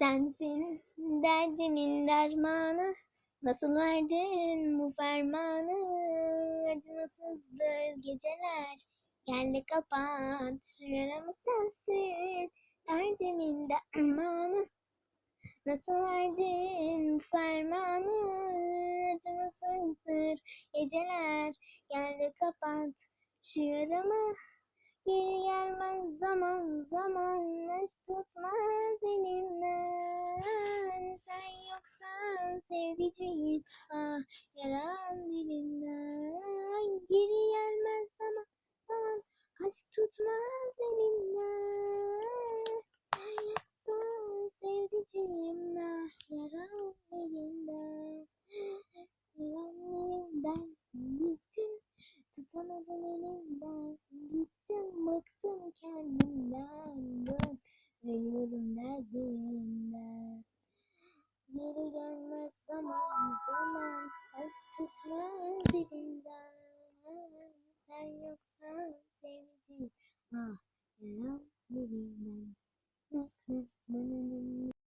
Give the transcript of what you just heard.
Sensin derdimin dermanı. Nasıl verdin bu fermanı? Acımasızdır geceler. Gel de kapat şu yaramı sensin Derdimin dermanı. Nasıl verdin bu fermanı? Acımasızdır geceler. Gel de kapat şu yaramı Geri gelmez zaman zaman Aç tutmaz elimden. Sen yoksan sevdiceğim Ah yaram dilinden Geri gelmez zaman zaman Aşk tutmaz elimden. Sen yoksan sevdiceğim Ah yaram dilinden Yaram dilinden Gittin Tutamadım Gittim bıktım kendimden Bırak ölüyorum derdinden. Geri gelmez zaman zaman Aşk tutmaz dilinden Sen yoksan sevdiceğim Ah